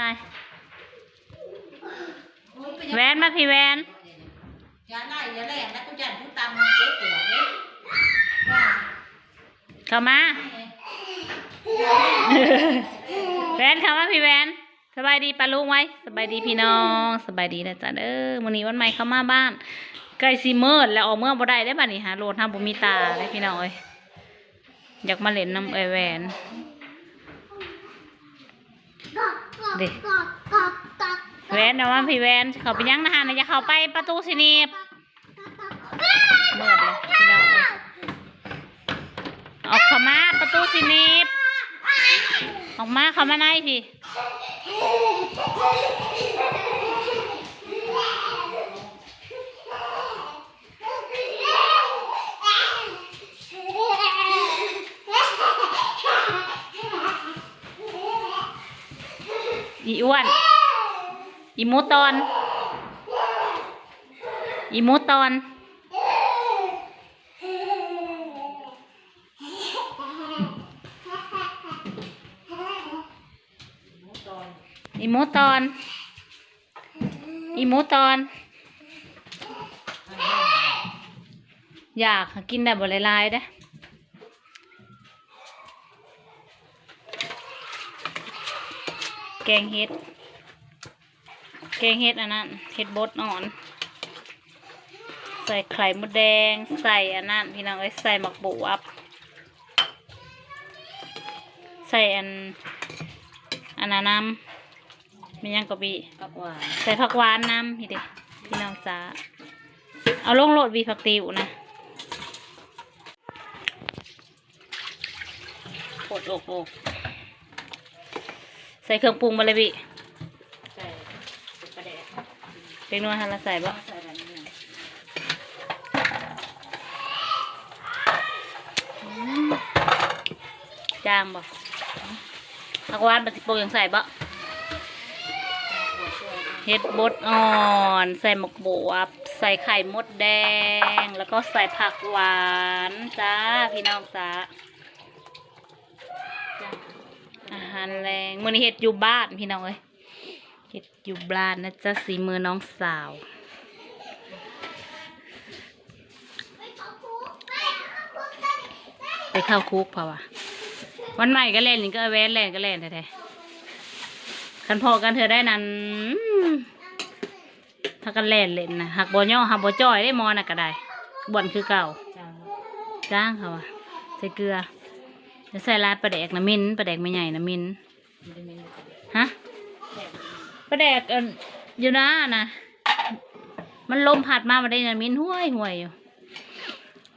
ตายแหวนมาพี่แหวนอย่าไล่อย่าแรงนะกูจันผู้ตำเจ็บปวดเนี่ยว่าเข้ามาแหวนเข้ามาพี่แหวนสบายดีปะลุงไว้สบายดีพี่น้องสบายดีนะจ๊ะเด้อมื้อนี้วันใหม่เข้ามาบ้านใกล้สิมืดแล้วออกเมื่อบ่ได้ได้อบัดนี้หาโหลดทำบ่มีตาได้พี่น้องเอ้ยอยากมาเล่นน้ำเอ้ยแหวน ดิแหวนเอามาพี่แหวนเขาไปยังนะฮะนะอย่าเข้าไปประตูสิหนีบมืดเลยพี่น้องเอ้ยออกเข้ามาประตูสิหนีบออกมาเข้ามาในพี่ อ้วนอีมูตอนอีมูตอนอีมูตอนอีมูตอนอยากกินได้บ่หลายๆเด้อ แกงเห็ด แกงเห็ดอันนั้น เห็ดบดอ่อน ใส่ไข่มดแดง ใส่อันนั้นพี่น้องเอ้ยใส่หมักบวบใส่อัน อันนั้นน้ำมียังกะบีปักหวานใส่ผักหวานน้ำพี่เด็กพี่น้องจ้าเอาลงโหลดบีผักติวนะโคตรอกอกใส่เครื่องปรุงมาเลยบีใส่เป็นประเดะเป็นนวดทันละใส่บ่ใส่แบบนี้จางบ่ผักหวานปฏิโปรยังใส่บ่เฮ็ดบดอ่อนใส่หมกบวบใส่ไข่มดแดง แล้วก็ใส่ผักหวานจ้าพี่น้องจ้าอา หารแรงมื้อนี้เฮ็ดอยู่บ้านพี่น้องเอ้ยเฮ็ดอยู่บ้านนะจ๊ะสีมือน้องสาวไปเข้าคุกเพราะว่าวันใหม่ก็เล่นนี่ก็แวนเล่นก็เล่นแท้ๆคันพอกันเธอได้นั้นถ้ากันเล่นเล่นนะหักบ่ย่อหักบ่จ้อยได้มอน่ะก็ได้บ่อนคือเก่าจังจ้างเขาว่าใส่เกลือ จะใส่ลาดปลาแดกนะมินปลาแดกไม่ใหญ่นะมินฮะปลาแดกเอิ่นอยู่นะนะมันลมพัดมามาได้นะมินห้วยห้วยอยู่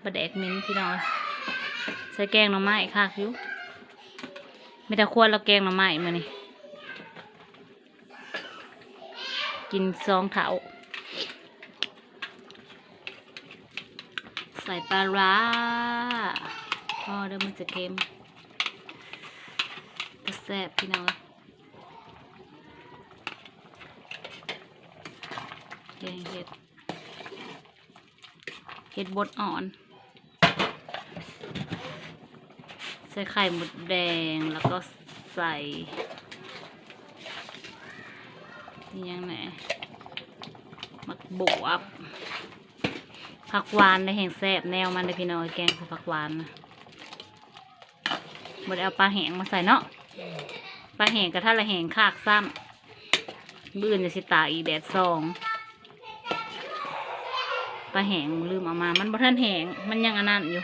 ปลาแดกมินพี่น้องใส่แกงหน่อไม้ค่ะคิวไม่แต่ควรเราแกงหน่อไม้มานี่กินซองเถาใส่ปลาร้าพอเดี๋ยวมันจะเค็ม แซ่บพี่น้องแกงเห็ด เห็ดบดอ่อน ใส่ไข่หมดแดงแล้วก็ใส่นี่ยังไงมักบวบผักหวานในแห่งแซ่บแนวมันเลยพี่น้องแกงผักหวานนะหมดเอาปลาแห้งมาใส่เนาะ ปลาแห้งกับท่าละแห้งคากซ้ำบื้นจะสิตาอีแดดซองปลาแห้งลืมเอามา มันบ่ทันแห้งมันยังอันนั้นอยู่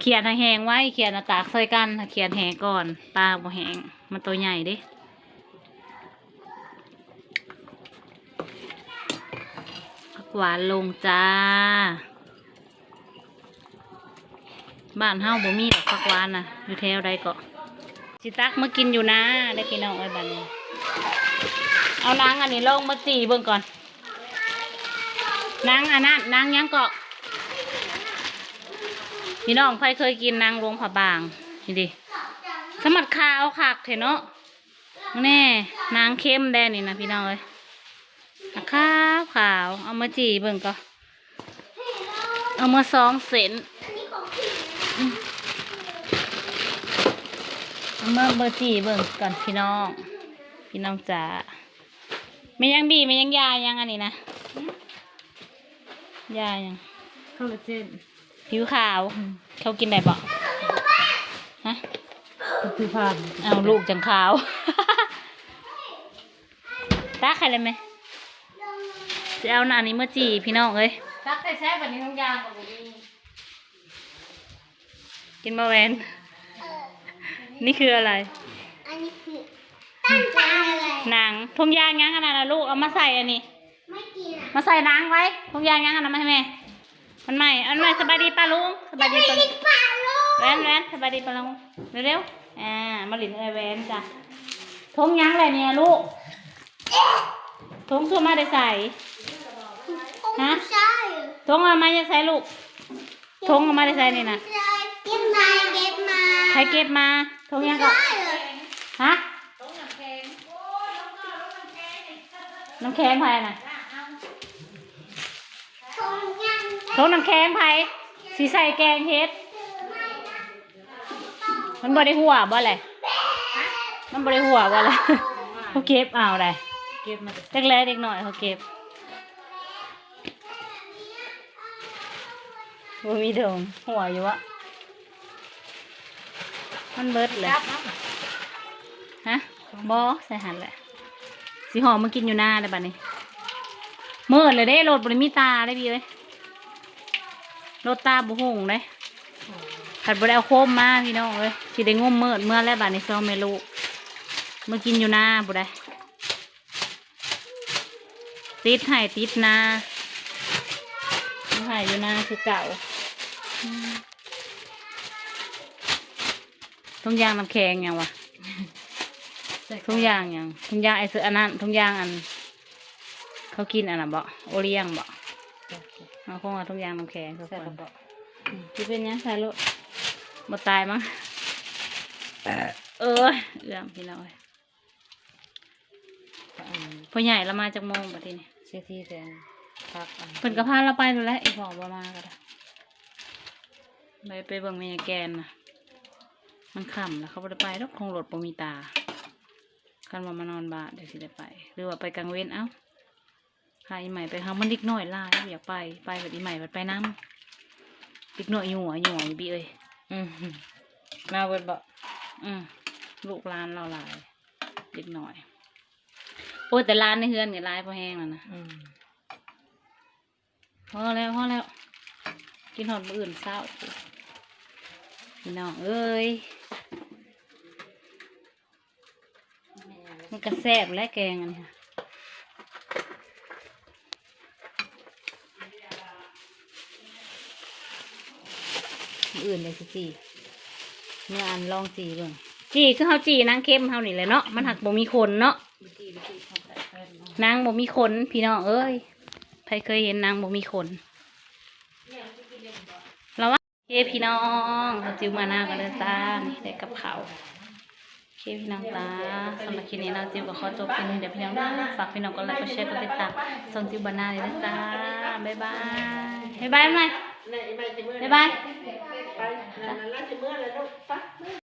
เขียนให้แห้งไว้ เขียนเอาตากใส่กันเขียนแห้งก่อนปลาบ่แห้งมันตัวใหญ่เดิผักหวานลงจ้า บ้านเฮาบ่มีดอกผักหวานนะอยู่แถวใดเก็ สิตักมากินอยู่นะได้พี่น้องเอ้บัดนี้เอานางอันนี้ลงมาจีเบิ่งก่อนนางอันนั้นนางยังเกาะพี่น้องใครเคยกินนางรวงผาบางนี่ดิสมัดขาวคักเถอะเนาะแน่นางเข้มแดงนี่นะพี่น้องเอ้ยขาวขาวเอามาจีเบิ่งก็เอามาสองเซนอืมเอา มาเบอร์จีเบิ่งก่อนพี่น้อง พี่น้องจ๋าไม่ยังบีไม่ยังยายังอันนี้นะยายังคอลลาเจนผิวขาว เขากินได้บ่ฮะคือผ่านเอาลูกจังขาวตาใครเลยไหมจะเอาหน้านี้มาจีพี่น้องเอ้ยตักใส่แซ่บแบบนี้ทั้งยางกับบุรีกินมาแวน นี่คืออะไร อันนี้คือตั้งใจอะไรหนังทงยางยังอันนั้นนะลูกเอามาใส่อันนี้ ไม่กินอะมาใส่นางไว้ทงยางยังอันนั้นมาให้แม่มันใหม่อันใหม่สบายดีป้าลุงสบายดีป้าลุงป่าลูกแวนแวนสบายดีป้าลุงเร็วๆอ่ามาหลินเอยแวนจ้ะทงยังอะไรเนี่ยลูกทงสู้มาได้ใส่ฮะใช่ทงเอามาจะใส่ลูกทงเอามาได้ใส่นี่นะใช่เก็บมาเก็บมาใครเก็บมา ทงยังก็ใช่เหรอฮะน้ำแข็งไผ่น่ะทงยังทงน้ำแข็งไผ่สีใส่แกงเฮ็ด มันบ่ได้หัวบ่เลยมันบ่ได้หัวบ่เลยเขาเก็บเอาเลยเก็บมาแต่เล็กเล็กเด็กหน่อยเขาเก็บบ่มีดงหัวอยู่วะ มันเบิดเลยจับน้ำฮะบอใส่หันแหละ สีหอมมากินอยู่หน้าเลยบัดนี้เมื่อเลยเด้รถบริมีตาได้พี่เลยรถตาบุหงเลยขัดบริเอาโคมมาพี่น้องเลยสิได้งมเมื่อเมื่อแล้วบัดนี้ซองเมลูกมากินอยู่หน้าบุได้ติดไห่ติดนาไห่อยู่หน้าคือเก่า อืมต้องยางน้ำแข็งยังวะใส่ทุกอย่างอย่างทุกอย่างไอ้ซื้ออันนั้นทุกอย่างอัน เขากินอันน่ะบ่โอเลี้ยงบ่เอาคงเอาทุกอย่างน้ำแข็งทุกใส่คกระนบอกอืมที่เป็นหยังใส่ลูกบ่ตายมั้งเออเอื้อมพี่น้อยอันพ่อใหญ่เรามาจากโมงบัดนี้นี่เสียทีแทนพักอันเพิ่นก็พาเราไปแล้วแหละไอ้พ่อบ่มาก็ได้ไปไปเบิ่งแม่ยายแกนน่ะ มันค่ำแล้วเขาบ่ได้ไปดอกคงรถบ่มีตาคันว่ามานอนบ้านเดี๋ยวสิได้ไป หรือว่าไปกลางเว้นเอ้าพาอีใหม่ไปหามันเด็กน้อยหลายอยากไปไปแบบอีใหม่บัดไปน้ำเด็กน้อยหยัวหยัวอยู่บีเอ้ยอืมมาเบิดบ่อืมลูกหลานเราหลายเด็กน้อยโอ้ยแต่ร้านในเฮือนเนี่ยหลายพอแห้งแล้วนะอืมพอแล้วพอแล้ว กินหอดมื้ออื่นเศร้าพี่น้องเอ้ย มันกระแซบและแกงอันนี้ค่ะมื้ออื่นเลยสิจีเมื่ออันลองจีเบิ่งจีคือเฮาจีนางเข้มเฮานี่แหละเนาะมันหักบ่มีขนเนาะนางบ่มีขนพี่น้องเอ้ยใครเคยเห็นนางบ่มีขนเราว่าโอเคพี่น้องเราจิวมาหน้ากันเลยจ้าได้กับเขา คพี่น้องจ้าสำหรับคลิปนี้เราจิวก็ขอจบเพียงเท่านี้เดี๋ยวพี่น้องนะฝากพี่น้องกดไลค์กดแชร์กดติดตามส่งจิวบานาเลยนะจ้าบ๊ายบายบ๊ายบายไหมบ๊ายบาย ไปนั่นนั่นแล้วจะเมื่อแล้วลูก